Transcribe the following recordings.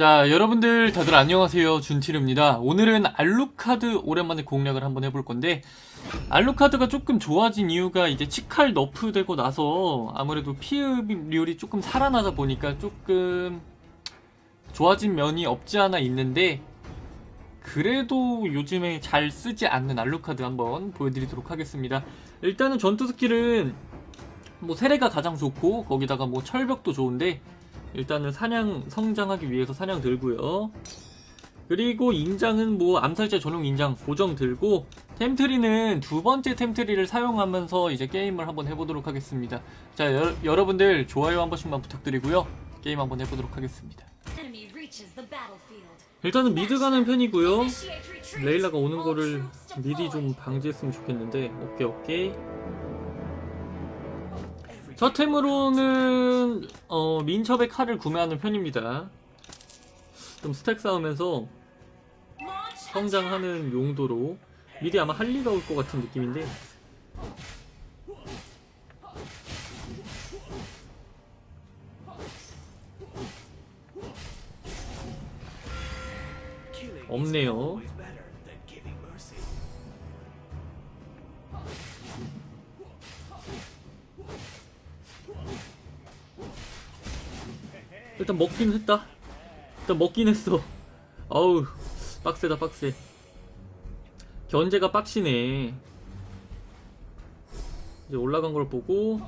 자, 여러분들 다들 안녕하세요. 준티르입니다. 오늘은 알루카드 오랜만에 공략을 한번 해볼 건데, 알루카드가 조금 좋아진 이유가 이제 치칼 너프 되고 나서 아무래도 피흡률이 조금 살아나다 보니까 조금 좋아진 면이 없지 않아 있는데, 그래도 요즘에 잘 쓰지 않는 알루카드 한번 보여드리도록 하겠습니다. 일단은 전투 스킬은 뭐 세례가 가장 좋고, 거기다가 뭐 철벽도 좋은데, 일단은 사냥 성장하기 위해서 사냥 들고요. 그리고 인장은 뭐 암살자 전용 인장 고정 들고 템트리는 두 번째 템트리를 사용하면서 이제 게임을 한번 해보도록 하겠습니다. 자 여, 여러분들 좋아요 한 번씩만 부탁드리고요. 게임 한번 해보도록 하겠습니다. 일단은 미드 가는 편이고요. 레일라가 오는 거를 미리 좀. 방지했으면 좋겠는데 오케이 오케이 첫 템으로는 어, 민첩의 칼을 구매하는 편입니다. 좀 스택 쌓으면서 성장하는 용도로 미리 아마 할리가 올 것 같은 느낌인데. 없네요 일단 먹긴 했다. 일단 먹긴 했어. 어우, 빡세다, 빡세. 견제가 빡시네. 이제 올라간 걸 보고,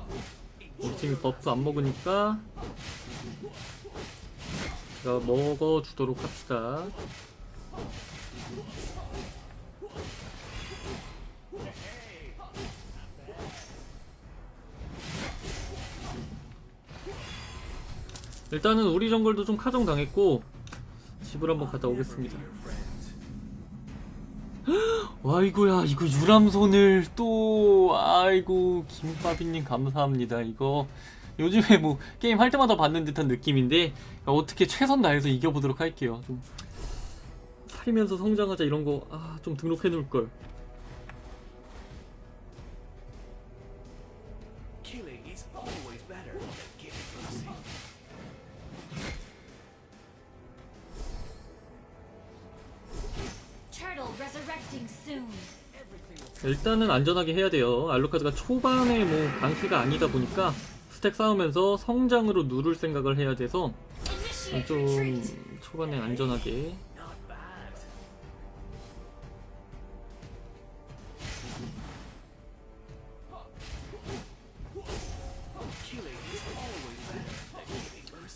팀이 버프 안 먹으니까, 제가 먹어주도록 합시다. 일단은 우리 정글도 좀 카정 당했고 집을 한번 갔다 오겠습니다. 와 이거야. 이거 유람선을 또 아이고 김밥이님 감사합니다. 이거 요즘에 뭐 게임 할 때마다 받는 듯한 느낌인데 어떻게 최선 다해서 이겨보도록 할게요. 좀 살면서 성장하자 이런 거 아 좀 등록해 놓을 걸 일단은 안전하게 해야 돼요. 알루카드가 초반에 뭐 강시가 아니다 보니까 스택 쌓으면서 성장으로 누를 생각을 해야 돼서 좀. 초반에 안전하게.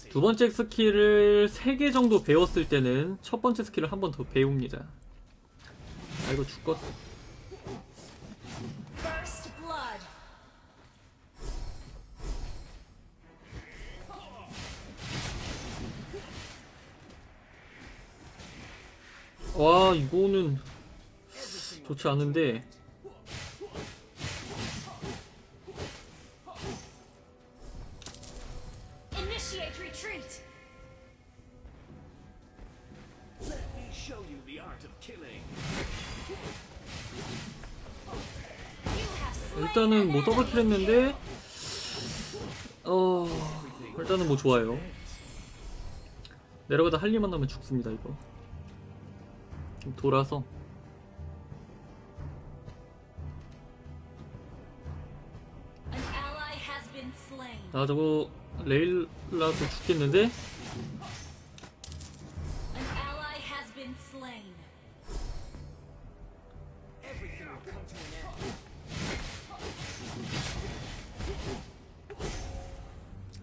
두 번째 스킬을 3개 정도 배웠을 때는 첫 번째 스킬을 한 번 더 배웁니다. 아 이거 죽겠어. 좋지 않은데 Initiate retreat. Let me show you the art of killing. You have slain 일단은 뭐 더블킬. 했는데 어 일단은 뭐 좋아요. 내려가다 할리만 나면 죽습니다 이거. 좀 돌아서 아 저거 레일라도 죽겠는데.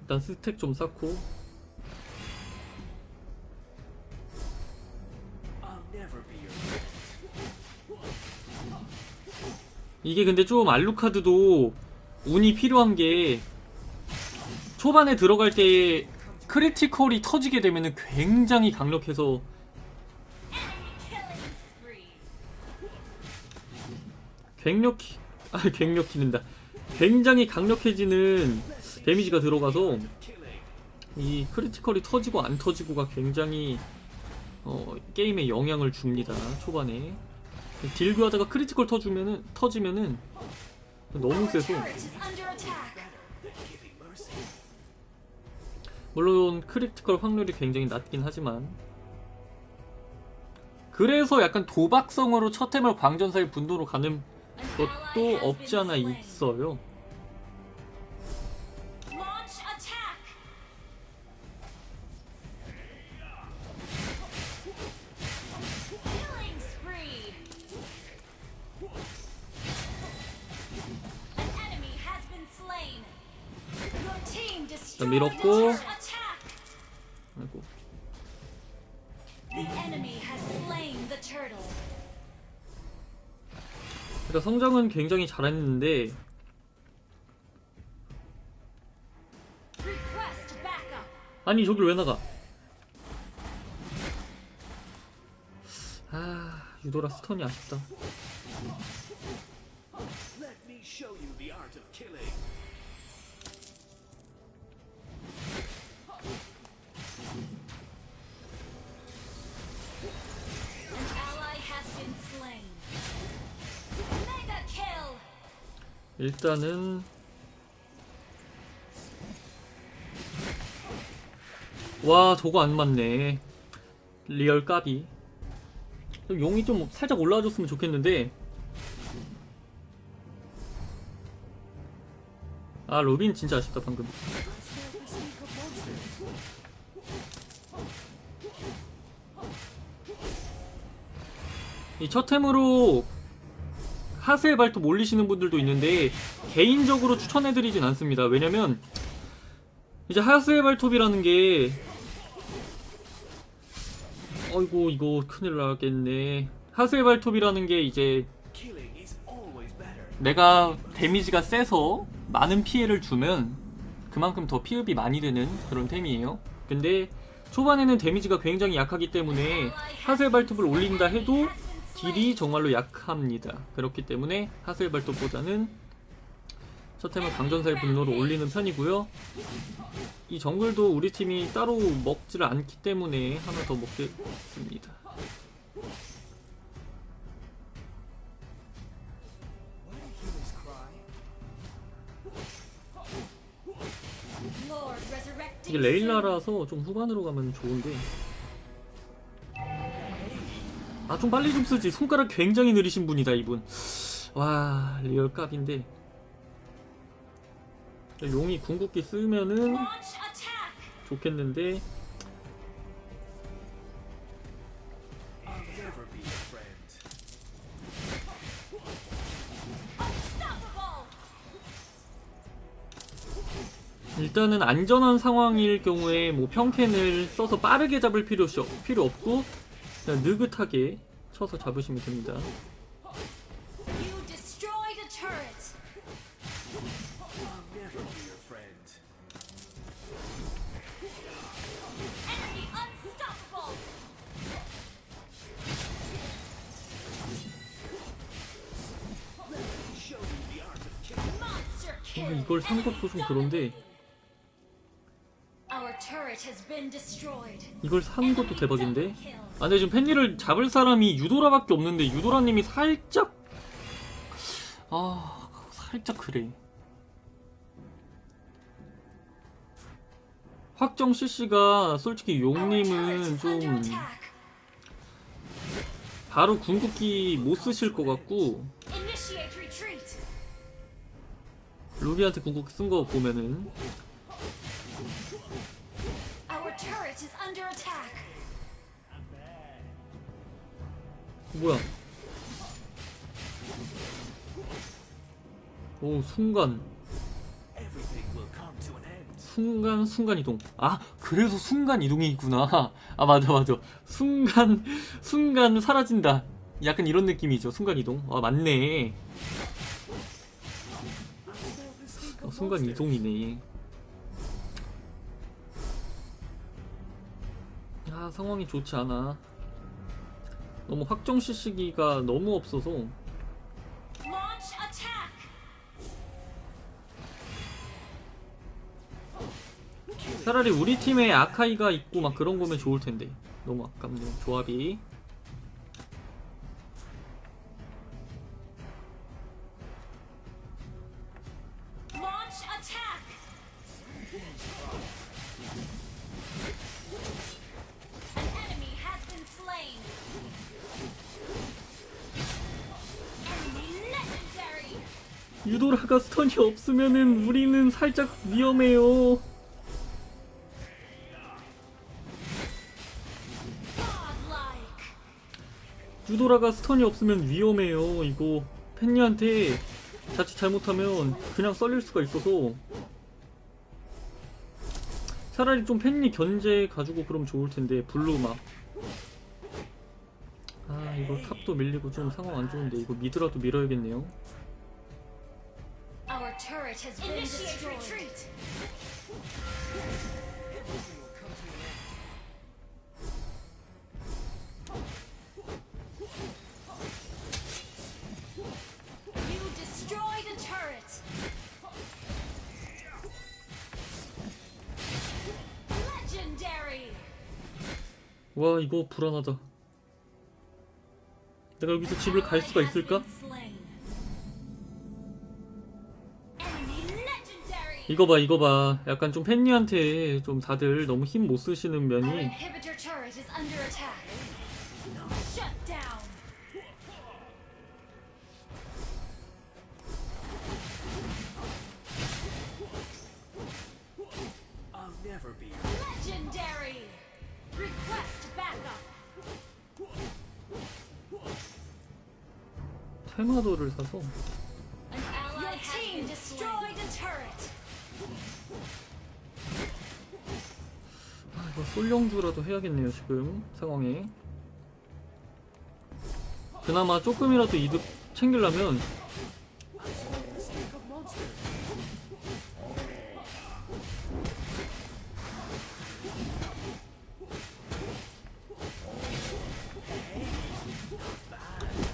일단 스택 좀 쌓고. 이게 근데 좀 알루카드도 운이 필요한 게 초반에 들어갈 때 크리티컬이 터지게 되면은 굉장히 강력해서. 갱력히 아 갱력히는다 굉장히 강력해지는 데미지가 들어가서. 이 크리티컬이 터지고 안 터지고가 굉장히 어, 게임에 영향을 줍니다 초반에 딜교 하다가 크리티컬 터주면은 터지면은 너무 세서 물론 크리티컬 확률이 굉장히 낮긴 하지만 그래서 약간 도박성으로 첫 템을 광전사의 분노로 가는 것도 없지 않아. 있어요. Killing 그러니까 성장은 굉장히 잘했는데. 아니 저길 왜 나가? 아 유도라 스턴이 아쉽다. 일단은 와 저거 안 맞네. 리얼 까비. 용이 좀 살짝 올라와줬으면 좋겠는데. 아 로빈 진짜 아쉽다 방금. 이 첫 템으로 하스의 발톱 올리시는 분들도 있는데 개인적으로 추천해드리진 않습니다. 왜냐면 이제 하스의 발톱이라는 게 어이구 이거 큰일 나겠네. 하스의 발톱이라는 게 이제. 내가 데미지가 세서 많은 피해를 주면 그만큼 더 피흡이 많이 되는 그런 템이에요. 근데 초반에는 데미지가 굉장히 약하기 때문에 하스의 발톱을 올린다 해도 딜이 정말로 약합니다. 그렇기 때문에 하스의 발톱보다는 첫 템은 강전사의 분노를 올리는 편이고요. 이 정글도 우리 팀이 따로 먹지를 않기 때문에 하나 더 먹겠습니다. 이게 레일라라서 좀 후반으로 가면 좋은데 아 좀 빨리 좀 쓰지 손가락 굉장히 느리신 분이다 이분 와 리얼 값인데 용이 궁극기 쓰면은. 좋겠는데. 일단은 안전한 상황일 경우에 뭐 평캔을 써서 빠르게 잡을 필요 없고 그냥 느긋하게 쳐서 잡으시면 됩니다 아. 이걸 산 것도 좀 그런데 이걸 산 것도 대박인데? 아 근데 지금 펜리를 잡을 사람이 유도라밖에 없는데 유도라님이 살짝 아 살짝 그래. 확정 CC가 솔직히 용님은 좀. 바로 궁극기 못 쓰실 것 같고. 루비한테 궁극기 쓴 거 보면은 turret is under attack. 뭐야 오 순간 Everything will come to an end. 순간 순간 이동. 아 그래서 순간 이동이 있구나. 아 맞아 맞아. 순간 순간 사라진다. 약간 이런 느낌이죠. 순간 이동. 아 맞네. 어, 순간 이동이네. 아 상황이 좋지 않아. 너무 확정 CC기가 너무 없어서. 차라리 우리 팀에 아카이가 있고 막 그런 거면 좋을 텐데 너무 아깝네 조합이 없으면은 우리는 살짝 위험해요. 유도라가 스턴이 없으면 위험해요. 이거 팬니한테 자칫 잘못하면 그냥 썰릴 수가 있어서 차라리 좀 팬니 견제 가지고 그럼 좋을 텐데 블루 막. 아 이거 탑도 밀리고 좀 상황 안 좋은데 이거 미드라도 밀어야겠네요. Turret has been destroyed. You destroyed a turret. Legendary. 와 이거 불안하다. 내가 여기서 집을 갈 수가 has 있을까? been slain. 이거 봐 이거 봐 약간 좀 팬니한테 좀 다들 너무 힘 못 쓰시는 면이. 테마도를 사서 이거 솔령주라도 해야겠네요 지금 상황에 그나마 조금이라도 이득 챙기려면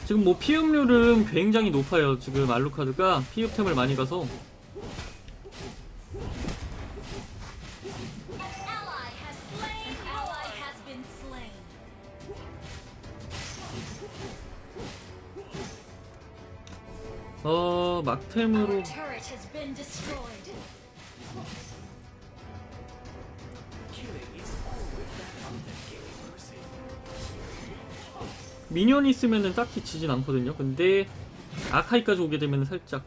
지금 뭐 피흡률은 굉장히 높아요 지금 알루카드가. 피흡템을 많이 가서 막템으로. 미니언 있으면은 딱히 지진 않거든요. 근데 아카이까지 오게 되면 살짝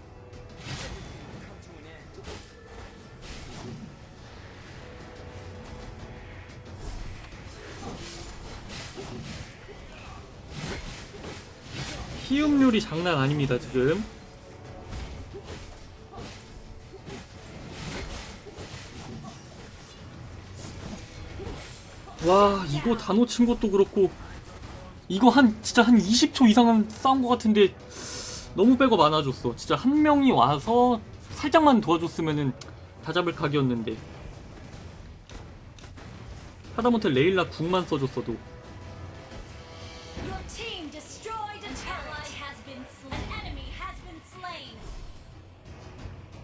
피음률이 장난 아닙니다 지금. 와 이거 다 놓친 것도 그렇고 이거 한 진짜 한 20초 이상은 싸운 것 같은데 너무 빼고 많아졌어. 진짜 한 명이 와서 살짝만 도와줬으면은 다 잡을 각이었는데. 하다못해 레일라 궁만 써줬어도.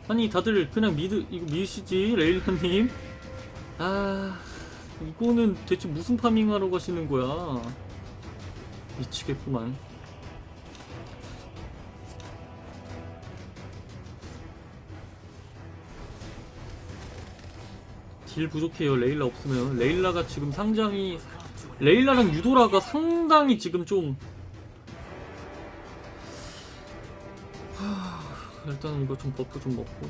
아니 다들 그냥 미드 이거 미시지 레일라님? 아 이거는 대체 무슨 파밍하러 가시는 거야? 미치겠구만. 딜 부족해요. 레일라 없으면. 레일라가 지금 상당히 레일라랑 유도라가 상당히 지금 좀 하, 일단 이거 좀 버프 좀 먹고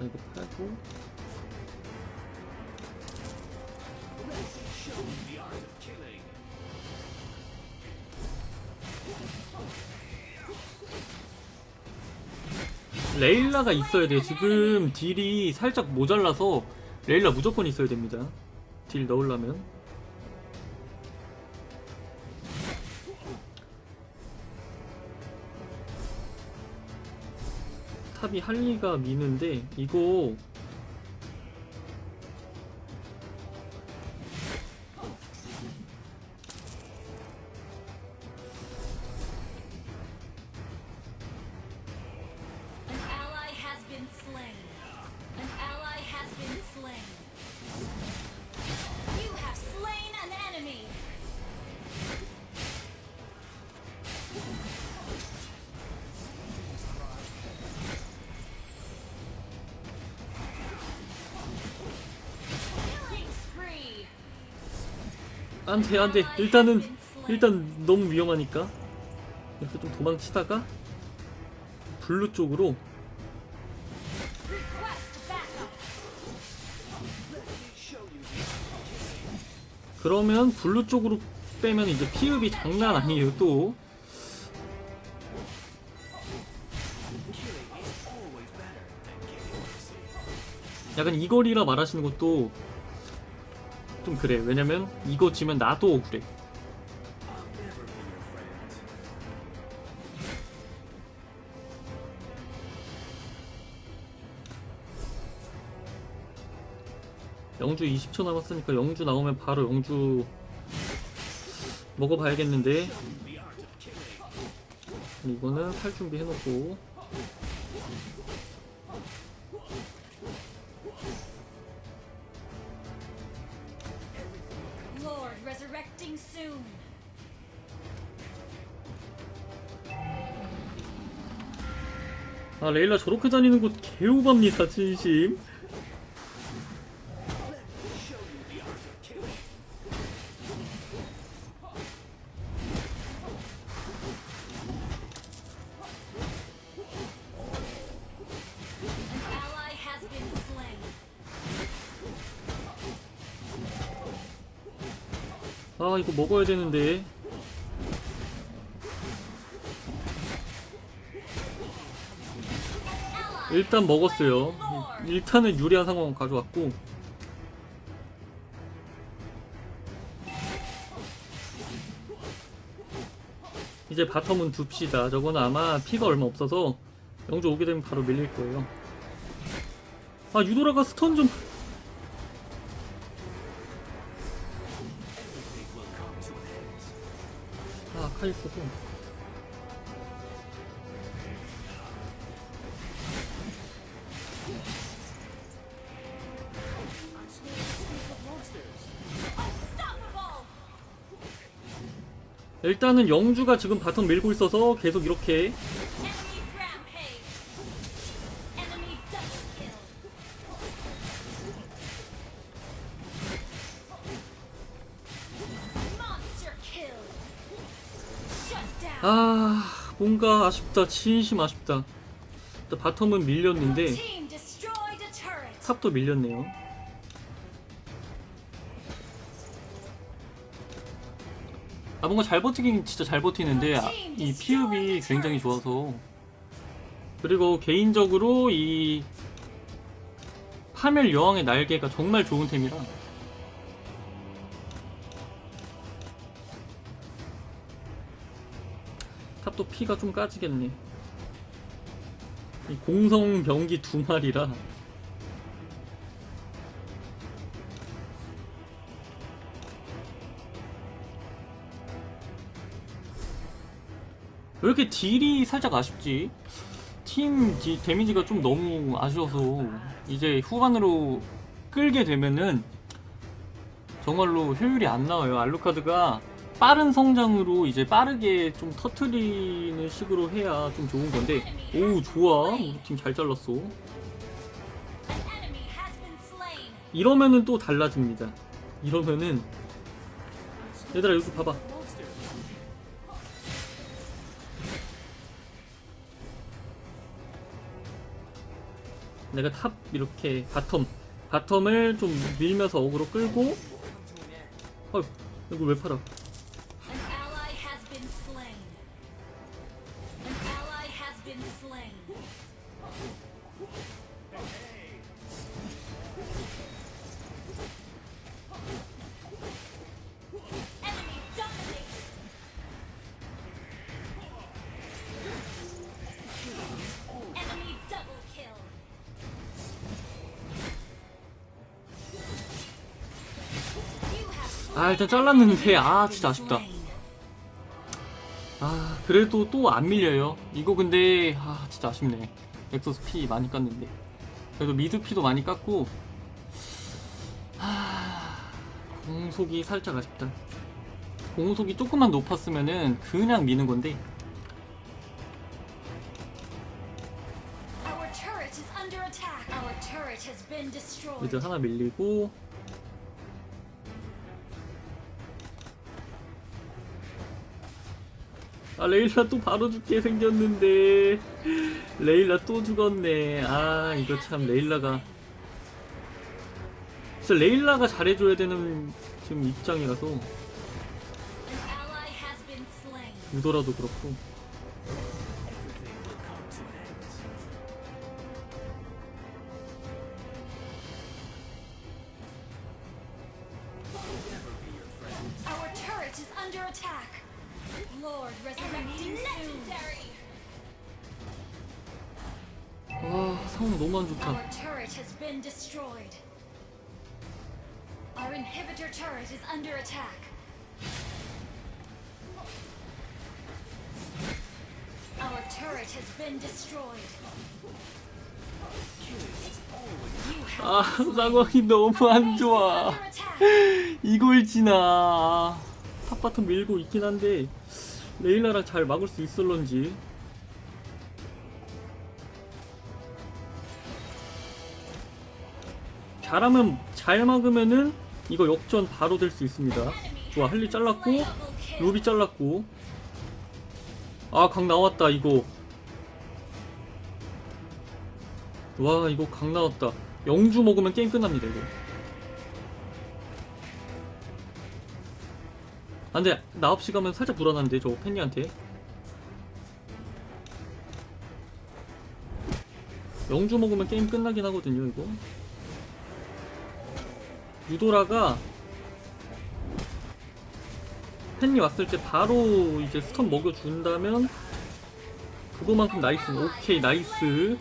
이거 killing. 레일라가 있어야 돼요. 지금 딜이 살짝 모자라서 레일라 무조건 있어야 됩니다. 딜 넣으려면. 탑이 할리가 미는데 이거 안돼 안돼 일단은 일단 너무 위험하니까 이렇게 좀 도망치다가 블루 쪽으로. 그러면 블루 쪽으로 빼면 이제 피읍이 장난 아니에요 또. 약간 이거리라 말하시는 것도 좀 그래 왜냐면 이거 지면 나도 억울해. 영주 20초 남았으니까 영주 나오면 바로 영주 먹어봐야겠는데. 이거는 팔 준비 해놓고 resurrecting soon. 아 레일라 저렇게 다니는 곳 개오밥니다 진심 먹어야 되는데. 일단 먹었어요. 일단은 유리한 상황 가져왔고. 이제 바텀은 둡시다. 저거는 아마 피가 얼마 없어서 영주 오게 되면 바로 밀릴 거예요. 아 유도라가 스턴 좀 monsters. Unstoppable. 일단은 영주가 지금 바텀 밀고 있어서 계속 이렇게 아 뭔가 아쉽다. 진심 아쉽다. 바텀은 밀렸는데. 탑도 밀렸네요. 아 뭔가 잘 버티긴 진짜 잘 버티는데 아, 이 피읍이 굉장히 좋아서. 그리고 개인적으로 이 파멸 여왕의 날개가 정말 좋은 템이라 탑도 피가 좀 까지겠네 이 공성 병기 두 마리라 왜 이렇게 딜이 살짝 아쉽지? 팀 디, 데미지가 좀 너무 아쉬워서 이제 후반으로 끌게 되면은 정말로 효율이 안 나와요. 알루카드가 빠른 성장으로 이제 빠르게 좀 터트리는 식으로 해야 좀 좋은 건데 오 좋아 우리 팀 잘 잘랐어. 이러면은 또 달라집니다 이러면은 얘들아 여기 봐봐. 내가 탑 이렇게 바텀 바텀을 좀 밀면서 어그로 끌고 어 이거 왜 팔아 일단 잘랐는데 아 진짜 아쉽다. 아 그래도 또 안 밀려요. 이거 근데 아 진짜 아쉽네. 엑소스 피 많이 깠는데. 그래도 미드 피도 많이 깠고 하... 공속이 살짝 아쉽다. 공속이 조금만 높았으면은 그냥 미는 건데. 미드 하나 밀리고 아 레일라 또 바로 죽게 생겼는데 레일라 또 죽었네 아 이거 참 레일라가 진짜 레일라가 잘해줘야 되는 지금 입장이라서. 유도라도 그렇고. Our turret is under attack. Lord resurrecting soon. 아 상황 너무 안 좋다 Our turret has been destroyed. Our inhibitor turret is under attack. Our turret has been destroyed. You have 아. 상황이 너무 안 좋아 under attack. 이걸 지나 탑바텀 밀고 있긴 한데 레일라랑 잘 막을 수 있을런지. 잘하면 잘 막으면은 이거 역전 바로 될 수 있습니다. 좋아 할리 잘랐고. 루비 잘랐고. 아 강 나왔다 이거. 와 이거 강 나왔다. 영주 먹으면 게임 끝납니다 이거 아 근데 나 없이 가면 살짝 불안한데 저 팬니한테. 영주 먹으면 게임 끝나긴 하거든요 이거. 유도라가 팬이 왔을 때 바로 이제 스턴 먹여준다면 그거만큼 나이스. 오케이 나이스.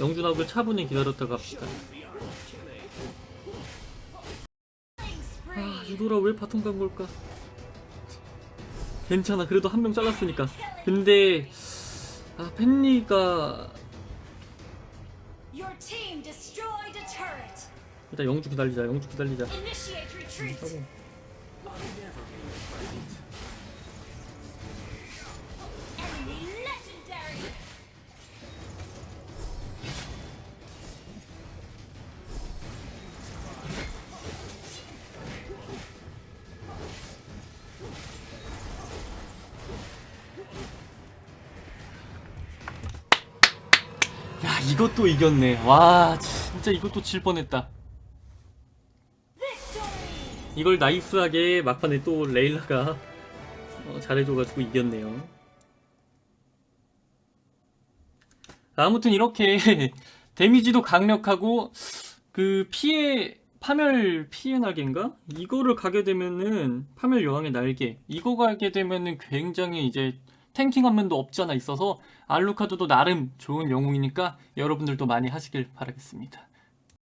영준하고 차분히 기다렸다가 갑시다 유도라 왜 바텀 간 걸까 괜찮아 그래도 한 명 잘랐으니까 근데 아 turret. 일단 영주 기다리자 영주 기다리자. 하고 이것도 이겼네. 와 진짜 이것도 질 뻔했다. 이걸 나이스하게 막판에 또 레일라가 어, 잘해줘가지고 이겼네요. 아무튼 이렇게 데미지도 강력하고 그 피해 파멸 피해 날개인가? 이거를 가게 되면은 파멸 여왕의 날개. 이거 가게 되면은 굉장히 이제 탱킹한 면도 없지 않아 있어서 알루카드도 나름 좋은 영웅이니까 여러분들도 많이 하시길 바라겠습니다.